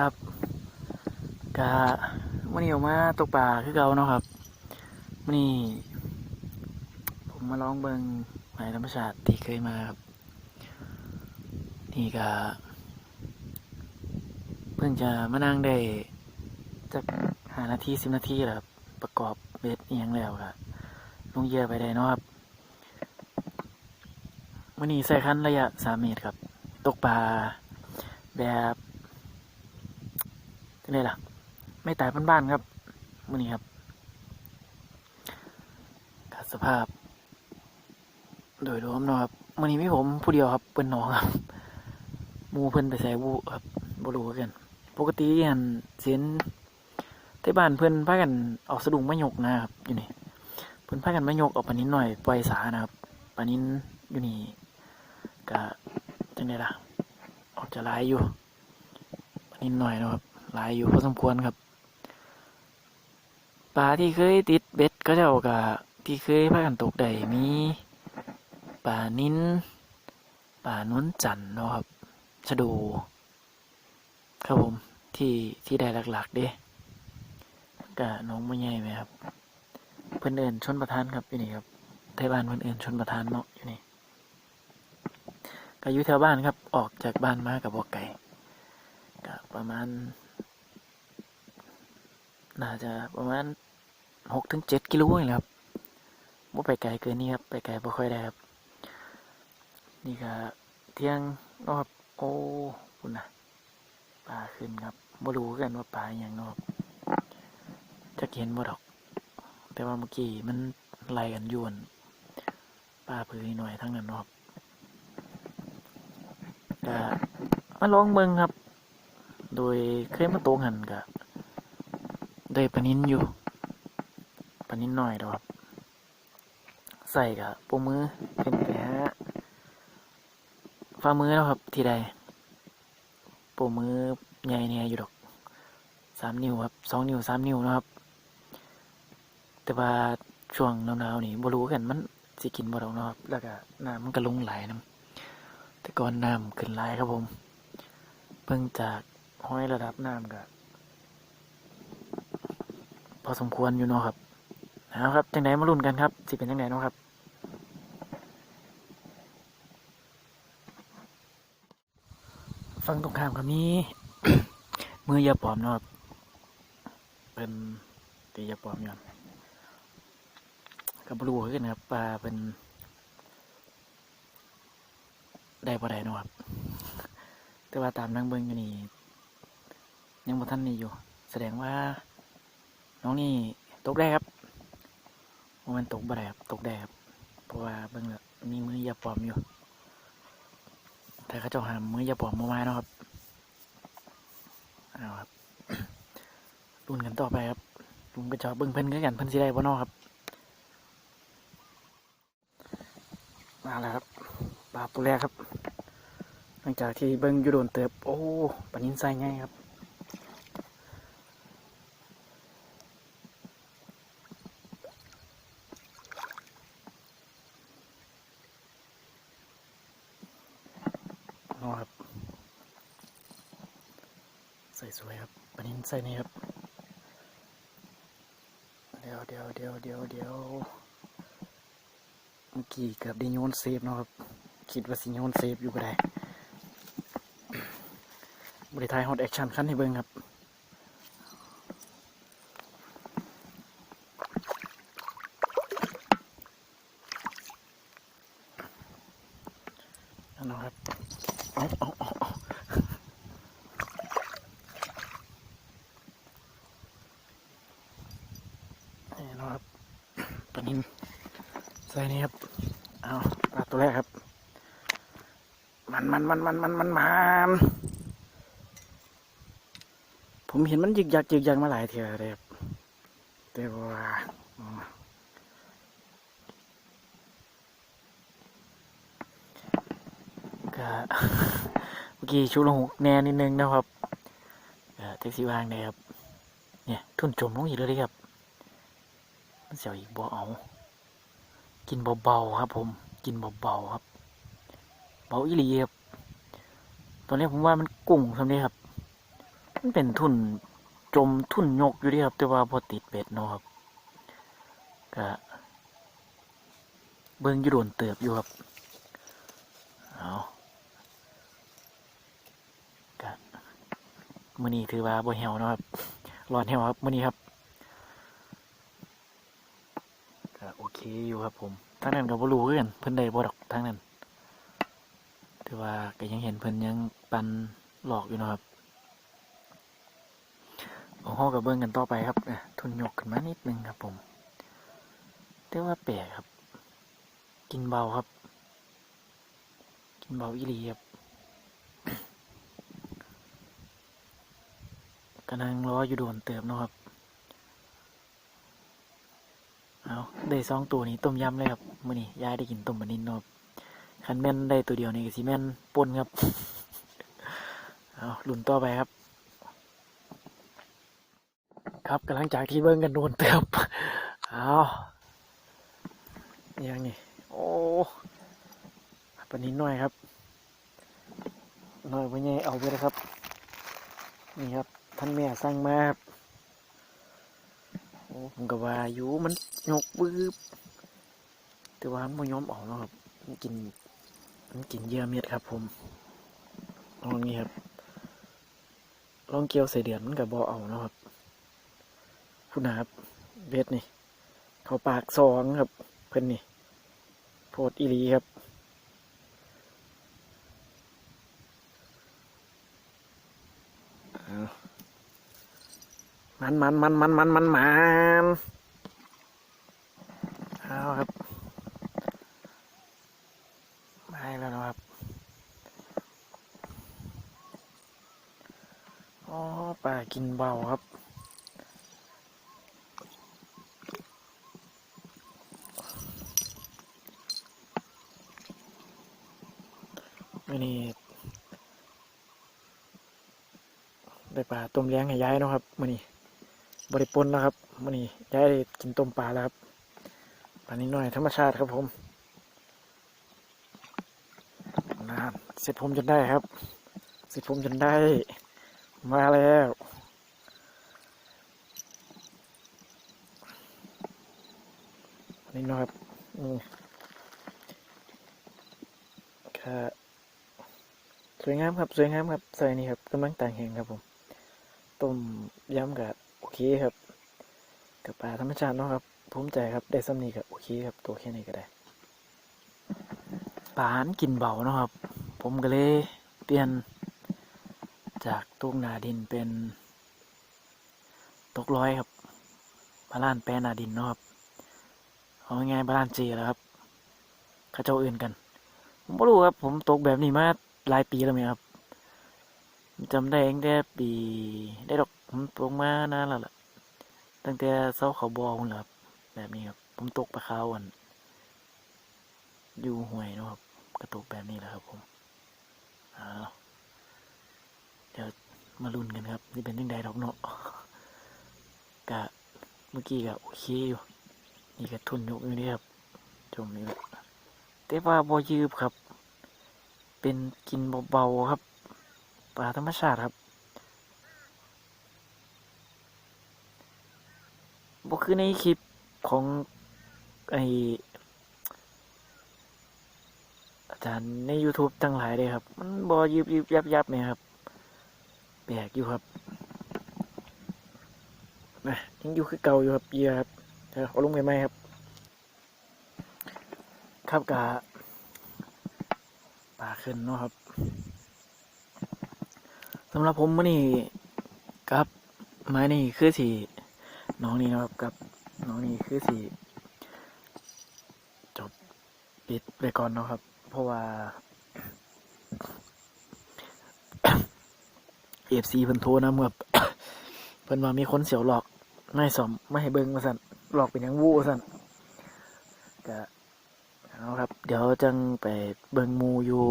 ครับกะมื่อนี้ออกมาตกปลาคือเก่าเนาะครับมื่อนี้ ผมมาลองเบิงหมายธรรมชาติที่เคยมาครับ นี่ก็เพิ่งจะมานั่งได้จักหานาทีสิบนาทีแล้วประกอบเบ็ดเอียงแล้วครับลงเยื่อไปได้เนาะครับมื่อนี้ใส่คันระยะสามเมตรครับ ตกปลาแบบ จังไดล่ะ ไม่ตายบ้านๆครับมื่อนี้ครับขาดสภาพ โดยรวมนะครับมื่อนี้มีผมผู้เดียวครับเป็นน้องครับมูเพิ่อนไปใส่บูครับบรูกัน ปกติอันเสียนที่บ้านเพิ่อนพากันออกสะดุ้งมะยกนะครับ อยู่นี่เพิ่อนพากันมะยกออกปานินหน่อยปล่อยสานะครับปานินอยู่นี่ก็จังไดล่ะออกจะหลายอยู่ปานินหน่อยนะครับ หลายอยู่พอสมควรครับปลาที่เคยติดเบ็ดก็จะเอากะที่เคยพากันตกได้มีปลานิ้นปลานุ้นจันเนาะครับชะดู ครับผมที่ที่ได้หลักๆเด้กะน้องไม่ใหญ่ไหมครับ เพื่อนเอินชนประธานครับอยู่นี่ครับไทยบ้านเพื่อนเอินชนประธานเนาะอยู่นี่ก็อยู่แถวบ้านครับออกจากบ้านมากับบอกไก่ก็ประมาณ น่าจะประมาณหกถึงเจ็ดกิโลนี่แหละครับว่าไปไกลเกินนี้ครับ ไปไกลบ่ค่อยได้ครับ นี่ก็เที่ยงนาะครับ โอ้คุณนะปลาขึ้นครับบ่รู้กันว่าปลาอย่างนาะครับจะเห็นบ่ดอก แต่ว่าเมื่อกี้มันไล่กันยวนปลาพื้นหน่อยทั้งนั้นนาะครับก็มาลองเบิ่งครับ โดยเคยมาโตงหันกับ ได้ปนินอยู่ปนินหน่อยดอกครับใส่กับปูมือเป็นไปฮะฝ่ามือแล้วครับ ทีใดปูมือใหญ่เนี่ยอยู่ดอกสามนิ้วครับสองนิ้วสามนิ้วนะครับ แต่ว่าช่วงหนาวๆนี่บ่รู้กันมันสิกินบ่ดอกนะครับ แล้วก็น้ำมันก็ลงไหลน้ำแต่ก่อนน้ำขึ้นไหลครับผม เพิ่งจากห้อยระดับน้ำกับ พอสมควรอยู่เนาะครับนะครับจังไดมาลุ้นกันครับสิเป็นจังไดเนาะครับฟังตรงข้ามกับมีมือยาปลอมเนาะครับเป็นตียาปลอมอยู่ครับกับบลูขึ้นครับปลาเป็นได้บ่ได้นะครับ แต่ว่าตามนั่งเบิ้งอยู่นี่ยังบ่ทันนี่อยู่ แสดงว่า น้องนี่ตกได้ครับว่ามันตกบ่ได้ครับ ตกได้ครับ เพราะว่าเบิ่งล้วมีมือยาปลอมอยู่ แต่เขาเจ้าหามือยาปลอมมาไว้นะครับ เอาครับรุ่นกันต่อไปครับลุงกระจอกเบิ่งเพิ่นกันเพิ่นสิได้บ่นาะครับ มาแล้วครับปลาตัวแรกครับ หลังจากที่เบิ่งอยู่โดนเติบ โอ้ปลานินไซง่ายครับ เอาครับ ใสวยครับปนินใส่นี่ครับ เดี๋ยวเดี๋ยวเดี๋ยวเดี๋ยวเดี๋ยวเมื่อกี้เกือบได้โยนเซฟเนาะครับ คิดว่าสิโยนเซฟอยู่ก็ได้บริทายฮอตแอคชั่นขั้นให้เบิ้งครับ นั่นเนาะครับ เอาเอาเอาเอานี่เนาะครับปลานินใส่นี่ครับ เอาปลาตัวแรกครับ มันมันมันมันมันมันมันผมเห็นมันยึกยักยึกยักมาหลายเทียเลยครับแต่ว่าก็เมื่อกี้ชูลงหุกแน่นิดนึงนะครับเอ่อแท็กซี่วางเลยครับ เนี่ย ทุนจมลงอีกเลยครับ มันเสียวอีกบ่เอา กินเบาๆครับผม กินเบาๆครับ เบาอีลีครับ ตอนนี้ผมว่ามันกุ้งทำนี้ครับ มันเป็นทุนจมทุนยกอยู่ดีครับ แต่ว่าพอติดเบ็ดเนาะครับก็เบิ่งยู่โดนเติบอยู่ครับ เอาก็มือนี้ถือว่าบ่เหี่ยวนะครับร้อนเหี่ยวครับมือนี้ครับก็โอเคอยู่ครับผมทางนั้นก็บ่รู้คือนเพิ่อนได้บ่ดอกทางนั้นือว่าก็ยังเห็นเพิ่นยังปันหลอกอยู่นะครับโอ้โหกับเบิ้งกันต่อไปครับอะทุนหยกขึ้นมานิดนึงครับผมแต่ว่าแปลกครับ กินเบาครับ กินเบาอีหลีครับกำลังรออยู่โดนเติมนะครับ เอาได้สองตัวนี้ต้มยำเลยครับมื่อนี้ยายได้กินต้มบันนินนะครับ คันแม่นได้ตัวเดียวนี่ก็สิแม่นปนครับ เอาลุ่นต่อไปครับ ครับกำลังจากที่เบิ้งกันโดนเติบเอายังนี่โอ้ปนนี้น้อยครับหน้อยไปไงเอาไปเลยครับ นี่ครับ ท่านแม่สั่งมาครับโอ้ผมก็ว่าอยู่มันยกวืบแต่ว่ามันบ่ยอมออกนะครับกิน มันกินเยื่อเม็ดครับ ผมลองนี้ครับ ลองเกี่ยวใส่เดือนมันกับบอเอานะครับคุณนะครับเบ็ดนี่ เขาปากสองครับ เพิ่นนี่โพดอีหลีครับมันมันมันมันมันมันมันเอาครับมาแล้วนะครับ อ๋อปลา กินเบาครับอันนี้ได้ปลาต้มเลี้ยงให้ยายนะครับมื่อนี้บริปนแล้วครับมื่อนี้ยายได้กินต้มปลาแล้วครับปลานี้หน่อยธรรมชาติครับผมนานเสร็จผมจนได้ครับ เสร็จผมจนได้ มาแล้ว นะครับอืมค่ะสวยงามครับ สวยงามครับใส่นี่ครับกำลังต่างแห่งครับผมต้มยำกับโอเคครับกับปลาธรรมชาติเนาะครับภูมิใจครับได้ซ้ำนี้กับโอเคครับตัวแค่นี้ก็ได้ปลาหันกินเบาเนาะครับ ผมก็เลยเปลี่ยนจากตุ้งนาดินเป็นตกร้อยครับบาลานแปรนาดินเนาะครับ เอาง่ายบาลานเจแล้วครับข้าเจ้าอื่นกัน ผมไม่รู้ครับ ผมตกแบบนี้มาหลายปีแล้วไหมครับจำได้ตั้งแต่ปีได้ดอกผมตกมานานแล้วล่ะ ตั้งแต่เสาเขาบอคุณครับแบบนี้ครับ ผมตกปลาขาวอันอยู่ห่วยนะครับ กระตกแบบนี้แหละครับผมอ้าเดี๋ยวมาลุ้นกันครับนี่เป็นยังไงดอกเนาะกะเมื่อกี้กะโอเคอยู่ นี่ก็ทุนยกอยู่นี่ครับจมนี่แหละแต่ว่าบอยืบครับ เป็นกินเบาๆครับปลาธรรมชาติครับบ่คือในคลิปของไออาจารย์ใน YouTube ตั้งหลายเลยครับ มันบอยืบยืบยับยับเนี่ยครับแปลกอยู่ครับนะยังอยู่คือเก่าอยู่ครับเยื่อครับ เดี๋ยวเอาลงไปไหมครับ ครับกะปลาขึ้นเนาะครับสำหรับผมมื่อนี้กับไม้นี่คือสีน้องนี่นะครับกับน้องนี่คือสีจบปิดไปก่อนเนาะครับ เพราะว่าเอฟซีเพิ่นโทรนะเมื่อเพิ่นว่ามีคนเสียวหลอกไม่สมไม่ให้เบิ่งมาสั่น หลอกเป็นยังวูสั่นก็เอาครับ เดี๋ยวจังไปเบิงมูอยู่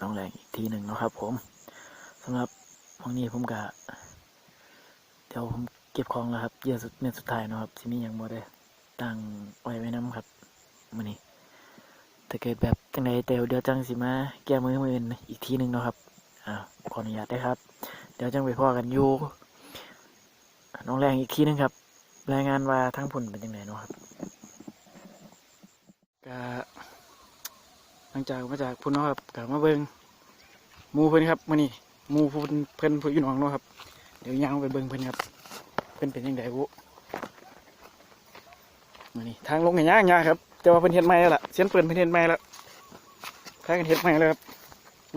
น้องแรงอีกทีหนึ่งนะครับ ผมสำหรับวันนี้ผมกะเดี๋ยวผมเก็บของแล้วครับเยื่อสุดเม็ดสุดท้ายนะครับที่มีอย่างบ่ได้ตั้งไว้ไว้น้ำครับมื้อนี้ถ้าเกิดแบบจังไดเดี๋ยวเดี๋ยวจังสิมาแก้มือมืออื่นอีกทีหนึ่งนะครับอ่าขออนุญาตได้ครับ เดี๋ยวจังไปพ่อกันอยู่ น้องแรงอีกทีหนึงครับ รายงานว่าทั้งผลเป็นยังไงเนาะครับก็หลังจากมาจากพุ่นเนาะครับกลับมาเบิงมูเพิ่นครับมื้อนี้มูเพิ่นเพิ่นผู้อยู่หนองเนาะครับ เดี๋ยวย่างไปเบิงเพิ่นครับ เพิ่นเป็นยังไงบุมื้อนี้ทางลงก็ย่างยากครับแต่ว่าเพิ่นเฮ็ดใหม่แล้วล่ะเสียนเพิ่นเพิ่นเฮ็ดใหม่แล้วพากันเฮ็ดใหม่แล้วครับ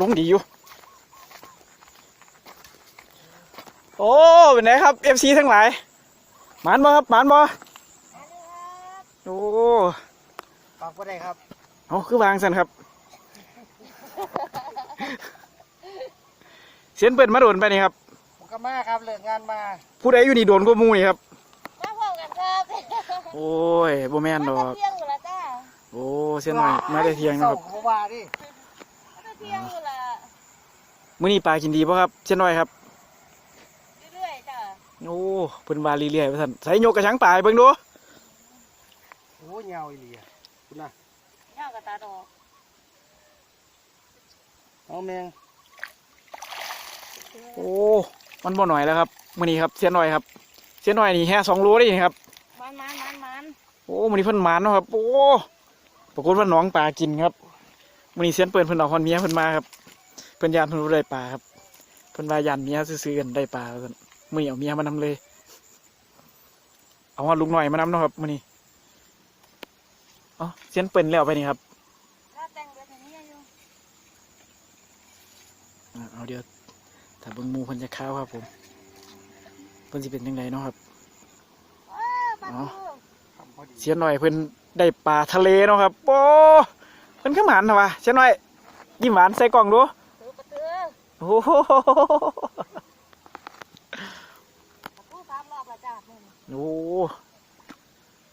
ลงดีอยู่ โอ้เป็นไงครับ FC ทั้งหลายหมานบ่ครับหมานบ่โอ้ฝากก็ได้ครับเอาคือวางสันครับ เสียนเปิดมาโดนไปนี่ครับผมก็มาครับเลิกงานมาผู้ใดอยู่นี่โดนกว่าหมูนี่ครับ มาพร้อมกันครับโอ้ยบ่แม่นดอกมาเที่ยงอยู่ละจ้าโอ้เสียนหน่อยมาได้เที่ยงนะครับส่ผมว่าดิมาเที่ยงอยู่ละมื้อนี้ปลากินดีป่ะครับเสียนหน่อยครับเรื่อยๆจ้า โอ้เพิ่นว่าเรื่อยๆว่าซั่นใส่โยกกระชังปลาให้เบิ่งดูโอ้ยเงาอีหลีอะคุณน่ะเงากระตาดอกเอาแมงโอ้มันบ่หน่อยแล้วครับมื้อนี้ครับเสียนหน่อยครับ เสียนหน่อยนี่แค่2โลได้นี่ครับมันมันมันมันโอ้มื้อนี้เพิ่นหมานเนาะครับ โอ้ปรากฏว่าน้องปลากินครับมื้อนี้เสียนเปิ้นเพิ่นเอาคอนเมียเพิ่นมาครับเพิ่นยานเพิ่นบ่ได้ปลาครับเพิ่นว่าย่านเมียซื้อๆกันได้ปลาว่าซั่น มื้อนี้เอาเมียมานำเลย เอาว่าลูกน้อยมานำเนาะครับมื้อนี้เอ๋อเสียนเปิ้นแล้วไปนี่ครับถ้าแต่งแบบนี้อยู่อ่าเอาเดี๋ยวถ้าเบิ่งหมู่เพิ่นจะข้าวครับผมเพิ่นสิเป็นจังไดเนาะครับเออปลาอ๋อทูทำพอดีเสียนหน่อยเพิ่นได้ปลาทะเลเนาะครับโอ้เพิ่นก็หมานนะวะเสียนหน่อยยิ้มหวานใส่กล่องดูตือปลาตือโอ้โหปลาทูสาม รอบละจ้าหนึ่งโอ้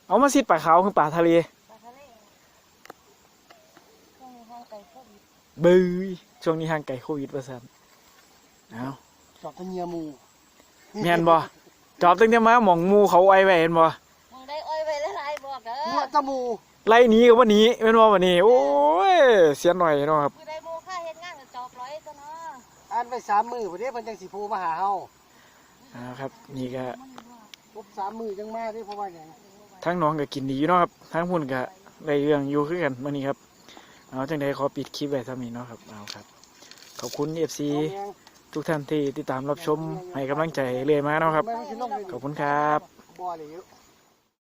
เอามาสิปลาขาวคือปลาทะเลปลาทะเลช่วงนี้ห้องไก่โควิดเบื้ยช่วงนี้ห่างไกลโควิดว่าซั่นเอาจอบตะเงียหมูแม่นบ่จอบตั้งแต่มาหม่องหมู่เขาไว้ไว้เห็นบ่มึงได้อ้อยไปหลายๆบอกเด้หัวอตะหมูไล่หนีก็บ่หนีแม่นบ่บัดนี้ โอ้ยเสียหน่อยเนาะครับคือได้โมค่าเฮ็ดงานกับจอบร้อยตัวเนาะอ่านไปสามมือพอดีเพิ่นจังสิโทรมาหาเฮาอ่าครับนี่ก็ ครบสามมือจังมาเด้เพราะว่าหยังทั้งน้องก็กินดีอยู่เนาะครับทั้งพุ่นก็ได้เรื่องอยู่คือกันมื้อนี้ครับเอาจังไดขอปิดคลิปไว้เท่านี้เนาะครับเอาครับ ขอบคุณ FC เอาแมงทุกท่านที่ติดตามรับชมให้กำลังใจเรื่อยมาเนาะครับทำไมมันสิลงเลยขอบคุณครับบ่เลย